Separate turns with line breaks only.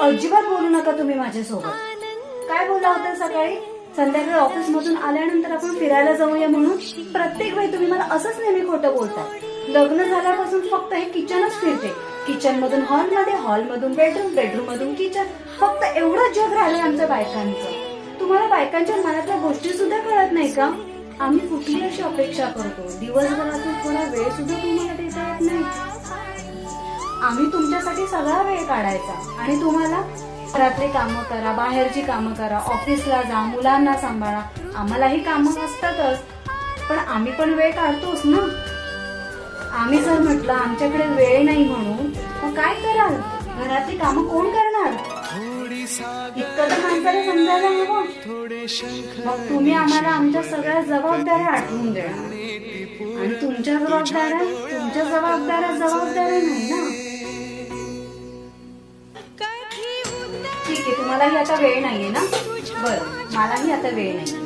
अजिबात बोलू नका तुम्ही माझ्यासोबत. काय बोला होता सकाळी? संध्याकाळी ऑफिस मधून आल्यानंतर आपण फिरायला जाऊया म्हणून प्रत्येक वेळी तुम्ही मला असंच नेहमी खोटं बोलता लग्न झाल्यापासून फक्त हे किचनच फिरते. किचन मधून हॉलमध्ये हॉल मधून बेडरूम बेडरूम मधून किचन फक्त एवढं जग राहिलंय आमच्या बायकांचं. तुम्हाला बायकांच्या मनातल्या गोष्टी सुद्धा कळत नाही का? आम्ही कुठली अशी अपेक्षा करतो? दिवसभरातून थोडा वेळ सुद्धा तुम्हाला देता येत नाही. आम्ही तुमच्यासाठी सगळा वेळ काढायचा. आणि तुम्हाला घरातले कामं करा बाहेरची कामं करा ऑफिसला जा मुलांना सांभाळा. आम्हालाही कामं असतातच पण आम्ही पण वेळ काढतोच ना. आम्ही जर म्हटलं आमच्याकडे वेळ नाही म्हणून मग काय कराल? घरातली कामं कोण करणार? इतकं तर माणसाला समजायला हवं. मग तुम्ही आम्हाला आमच्या सगळ्या जबाबदाऱ्या आठवून देणार आणि तुमच्या जबाबदाऱ्या तुमच्या जबाबदाऱ्या जबाबदाऱ्या नाही ना. ठीक आहे तुम्हालाही आता वेळ नाहीये ना? बरं मलाही आता वेळ नाही.